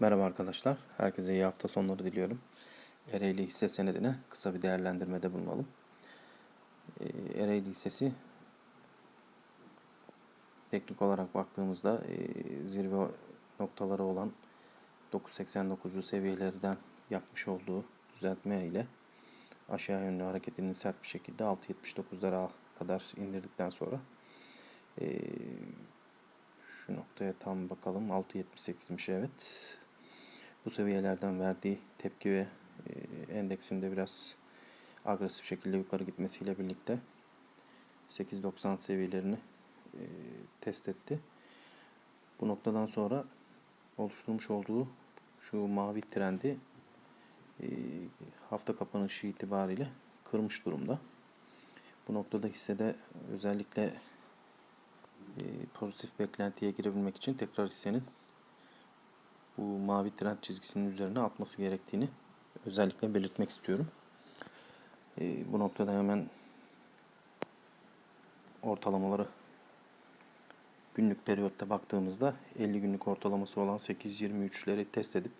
Merhaba arkadaşlar. Herkese iyi hafta sonları diliyorum. Ereğli hisse senedine kısa bir değerlendirmede bulunalım. Ee, Ereğli hissesi teknik olarak baktığımızda e, zirve noktaları olan 9.89'lu seviyelerden yapmış olduğu düzeltme ile aşağı yönlü hareketini sert bir şekilde 6.79'lara kadar indirdikten sonra e, şu noktaya tam bakalım 6.78'miş evet bu seviyelerden verdiği tepki ve e, endeksinde biraz agresif şekilde yukarı gitmesiyle birlikte 8.90 seviyelerini e, test etti. Bu noktadan sonra oluşturmuş olduğu şu mavi trendi e, hafta kapanışı itibariyle kırmış durumda. Bu noktada hissede özellikle pozitif beklentiye girebilmek için tekrar hissenin bu mavi trend çizgisinin üzerine atması gerektiğini özellikle belirtmek istiyorum. E, bu noktada hemen ortalamaları günlük periyotta baktığımızda 50 günlük ortalaması olan 8.23'leri test edip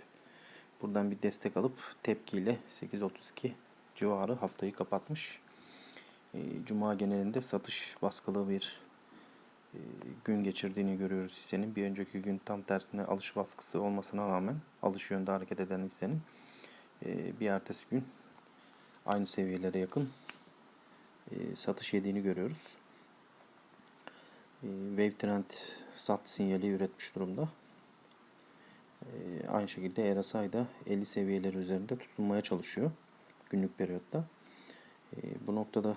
buradan bir destek alıp tepkiyle 8.32 civarı haftayı kapatmış. E, Cuma genelinde satış baskılı bir gün geçirdiğini görüyoruz hissenin. Bir önceki gün tam tersine alış baskısı olmasına rağmen alış yönde hareket eden hissenin e, bir ertesi gün aynı seviyelere yakın e, satış yediğini görüyoruz. Wave Trend sat sinyali üretmiş durumda. Aynı şekilde RSI da 50 seviyeleri üzerinde tutunmaya çalışıyor günlük periyotta. Bu noktada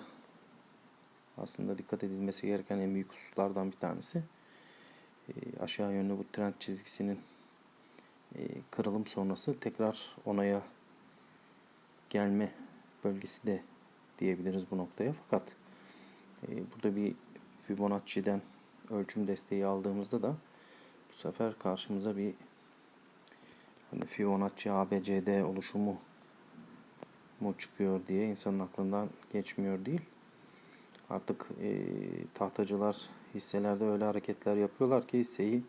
aslında dikkat edilmesi gereken en büyük hususlardan bir tanesi. E, aşağı yönlü bu trend çizgisinin e, kırılım sonrası tekrar onaya gelme bölgesi de diyebiliriz bu noktaya. Fakat e, burada bir Fibonacci'den ölçüm desteği aldığımızda da bu sefer karşımıza bir hani Fibonacci ABCD oluşumu mu çıkıyor diye insanın aklından geçmiyor değil. Artık e, tahtacılar hisselerde öyle hareketler yapıyorlar ki hisseyi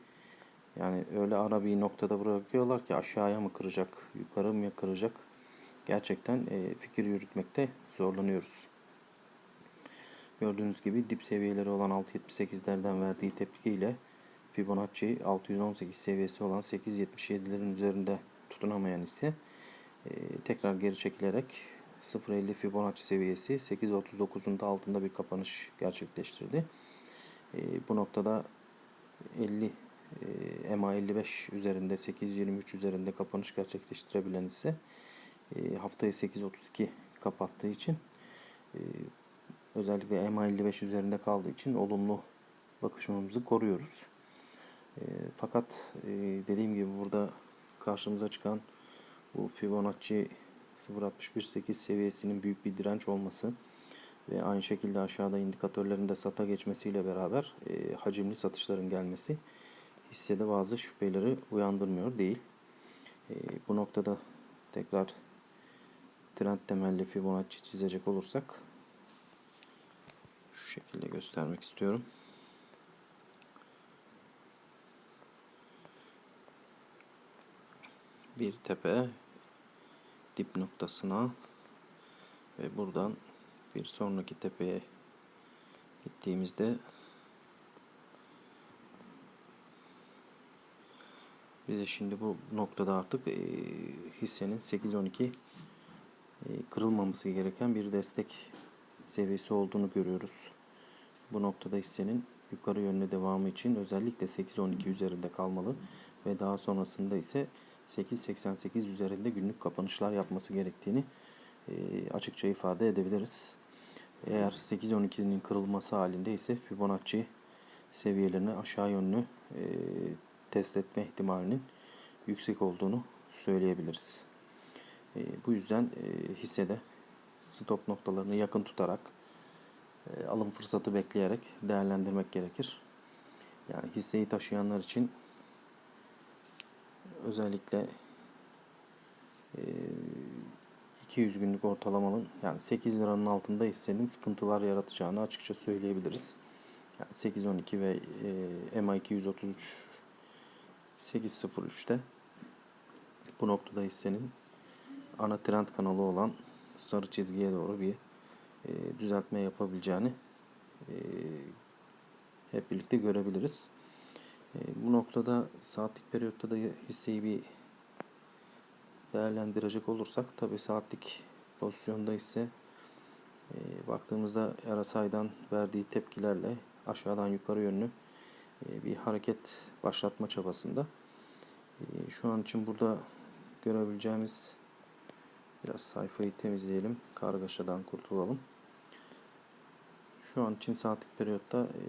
yani öyle ara bir noktada bırakıyorlar ki aşağıya mı kıracak, yukarı mı kıracak gerçekten e, fikir yürütmekte zorlanıyoruz. Gördüğünüz gibi dip seviyeleri olan 6.78'lerden verdiği tepkiyle Fibonacci 618 seviyesi olan 8.77'lerin üzerinde tutunamayan ise e, tekrar geri çekilerek 0.50 Fibonacci seviyesi 8.39'un da altında bir kapanış gerçekleştirdi. E, bu noktada 50 e, MA 55 üzerinde 8.23 üzerinde kapanış gerçekleştirebilen ise e, haftayı 8.32 kapattığı için e, özellikle MA 55 üzerinde kaldığı için olumlu bakışımızı koruyoruz. E, fakat dediğim gibi burada karşımıza çıkan bu Fibonacci 0.618 seviyesinin büyük bir direnç olması ve aynı şekilde aşağıda indikatörlerin de sata geçmesiyle beraber e, hacimli satışların gelmesi hissede bazı şüpheleri uyandırmıyor değil. E, bu noktada tekrar trend temelli Fibonacci çizecek olursak şu şekilde göstermek istiyorum. Bir tepe dip noktasına ve buradan bir sonraki tepeye gittiğimizde bize şimdi bu noktada artık e, hissenin 8-12 e, kırılmaması gereken bir destek seviyesi olduğunu görüyoruz. Bu noktada hissenin yukarı yönlü devamı için özellikle 8-12 üzerinde kalmalı ve daha sonrasında ise 8.88 üzerinde günlük kapanışlar yapması gerektiğini e, açıkça ifade edebiliriz. Eğer 8.12'nin kırılması halinde ise Fibonacci seviyelerini aşağı yönlü e, test etme ihtimalinin yüksek olduğunu söyleyebiliriz. E, bu yüzden hissede stop noktalarını yakın tutarak alım fırsatı bekleyerek değerlendirmek gerekir. Yani hisseyi taşıyanlar için özellikle 200 günlük ortalamanın yani 8 liranın altında hissenin sıkıntılar yaratacağını açıkça söyleyebiliriz. Yani 8.12 ve MA 233 8.03'te bu noktada hissenin ana trend kanalı olan sarı çizgiye doğru bir e, düzeltme yapabileceğini e, hep birlikte görebiliriz. E, bu noktada saatlik periyotta da hisseyi bir değerlendirecek olursak tabi saatlik pozisyonda ise e, baktığımızda RSI'dan verdiği tepkilerle aşağıdan yukarı yönlü e, bir hareket başlatma çabasında. E, şu an için burada görebileceğimiz biraz sayfayı temizleyelim. Kargaşadan kurtulalım. Şu an için saatlik periyotta e,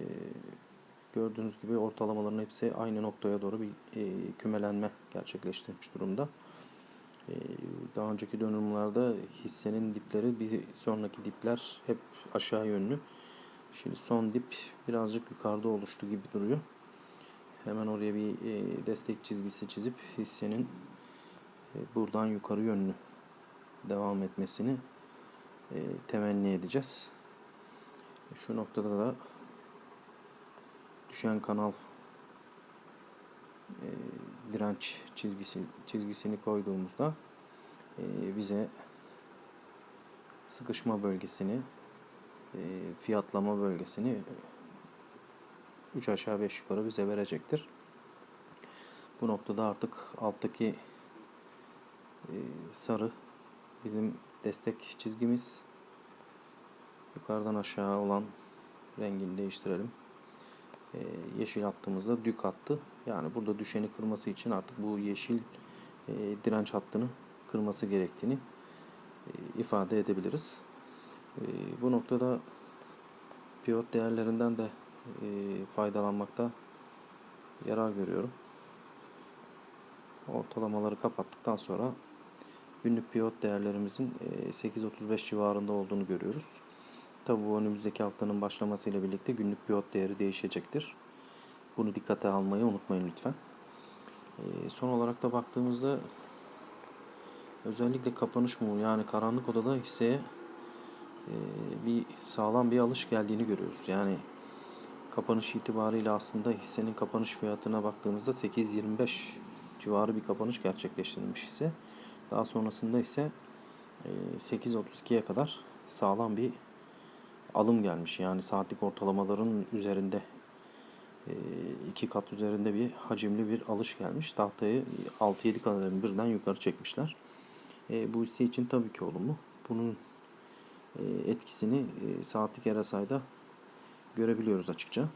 gördüğünüz gibi ortalamaların hepsi aynı noktaya doğru bir e, kümelenme gerçekleştirmiş durumda. E, daha önceki dönümlerde hissenin dipleri bir sonraki dipler hep aşağı yönlü. Şimdi son dip birazcık yukarıda oluştu gibi duruyor. Hemen oraya bir e, destek çizgisi çizip hissenin e, buradan yukarı yönlü devam etmesini e, temenni edeceğiz. Şu noktada da düşen kanal e, direnç çizgisi çizgisini koyduğumuzda e, bize sıkışma bölgesini e, fiyatlama bölgesini 3 aşağı 5 yukarı bize verecektir. Bu noktada artık alttaki e, sarı bizim destek çizgimiz. Yukarıdan aşağı olan rengini değiştirelim. E, yeşil hattımızda dük hattı. Yani burada düşeni kırması için artık bu yeşil e, direnç hattını kırması gerektiğini e, ifade edebiliriz. Bu noktada pivot değerlerinden de faydalanmakta yarar görüyorum. Ortalamaları kapattıktan sonra günlük pivot değerlerimizin e, 8.35 civarında olduğunu görüyoruz. Tabi bu önümüzdeki haftanın başlamasıyla birlikte günlük pivot değeri değişecektir. Bunu dikkate almayı unutmayın lütfen. E, son olarak da baktığımızda özellikle kapanış mumu yani karanlık odada hisseye e, bir sağlam bir alış geldiğini görüyoruz. Yani kapanış itibariyle aslında hissenin kapanış fiyatına baktığımızda 8.25 civarı bir kapanış gerçekleştirilmiş hisse. Daha sonrasında ise 8.32'ye kadar sağlam bir alım gelmiş. Yani saatlik ortalamaların üzerinde iki kat üzerinde bir hacimli bir alış gelmiş. Tahtayı 6-7 kadarını birden yukarı çekmişler. Bu hisse için tabii ki olumlu. Bunun etkisini saatlik RSI'da görebiliyoruz açıkça.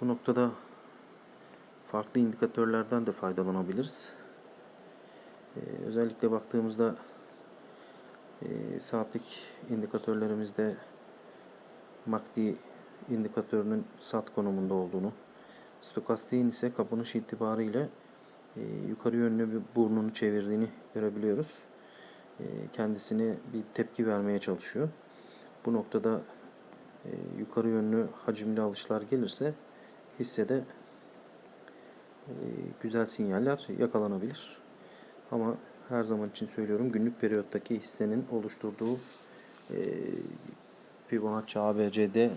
Bu noktada farklı indikatörlerden de faydalanabiliriz. Özellikle baktığımızda saatlik indikatörlerimizde MACD indikatörünün sat konumunda olduğunu, stokastiğin ise kapanış itibariyle yukarı yönlü bir burnunu çevirdiğini görebiliyoruz. Kendisine bir tepki vermeye çalışıyor. Bu noktada yukarı yönlü hacimli alışlar gelirse hissede güzel sinyaller yakalanabilir. Ama her zaman için söylüyorum günlük periyottaki hissenin oluşturduğu Fibonacci ABCD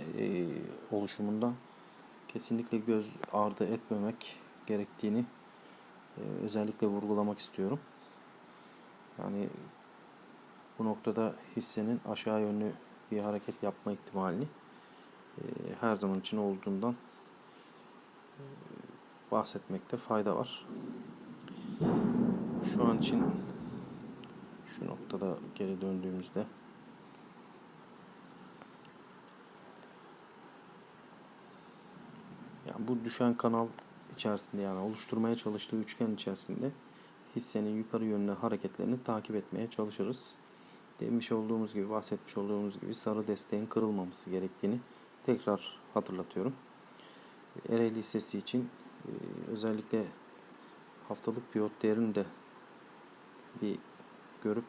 oluşumundan kesinlikle göz ardı etmemek gerektiğini özellikle vurgulamak istiyorum. Yani bu noktada hissenin aşağı yönlü bir hareket yapma ihtimalini her zaman için olduğundan bahsetmekte fayda var. Şu an için şu noktada geri döndüğümüzde yani bu düşen kanal içerisinde yani oluşturmaya çalıştığı üçgen içerisinde hissenin yukarı yönlü hareketlerini takip etmeye çalışırız. Demiş olduğumuz gibi, bahsetmiş olduğumuz gibi sarı desteğin kırılmaması gerektiğini tekrar hatırlatıyorum. Ereğli hissesi için özellikle haftalık pivot değerini de bir görüp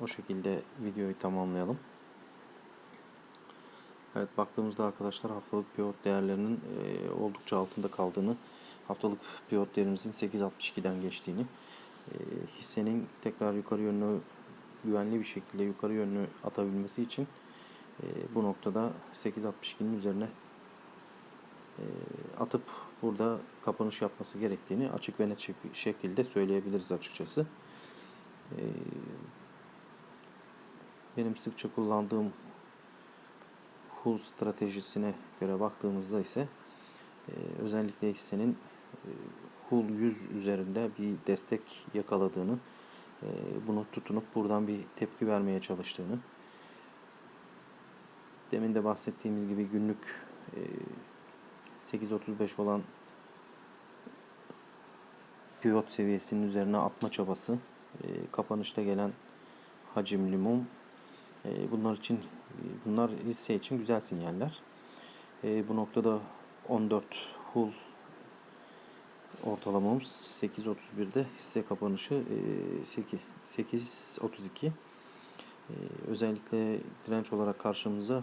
o şekilde videoyu tamamlayalım. Evet baktığımızda arkadaşlar haftalık pivot değerlerinin oldukça altında kaldığını, haftalık pivot değerimizin 8.62'den geçtiğini, hissenin tekrar yukarı yönlü güvenli bir şekilde yukarı yönlü atabilmesi için bu noktada 8.62'nin üzerine atıp burada kapanış yapması gerektiğini açık ve net şek- şekilde söyleyebiliriz açıkçası. Ee, benim sıkça kullandığım Hull stratejisine göre baktığımızda ise e, özellikle hissenin e, Hull 100 üzerinde bir destek yakaladığını, e, bunu tutunup buradan bir tepki vermeye çalıştığını, demin de bahsettiğimiz gibi günlük 8.35 olan pivot seviyesinin üzerine atma çabası, e, kapanışta gelen hacimli mum, e, bunlar için bunlar hisse için güzel sinyaller. E, bu noktada 14 Hull ortalamamız 8.31'de hisse kapanışı e, 8 8.32 e, özellikle direnç olarak karşımıza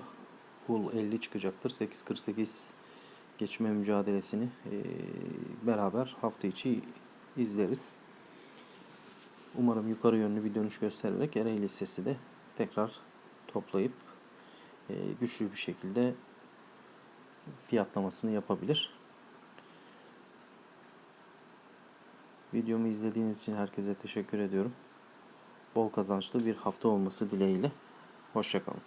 Hull 50 çıkacaktır. 8.48 geçme mücadelesini beraber hafta içi izleriz. Umarım yukarı yönlü bir dönüş göstererek Ereğli hissesi de tekrar toplayıp güçlü bir şekilde fiyatlamasını yapabilir. Videomu izlediğiniz için herkese teşekkür ediyorum. Bol kazançlı bir hafta olması dileğiyle. Hoşçakalın.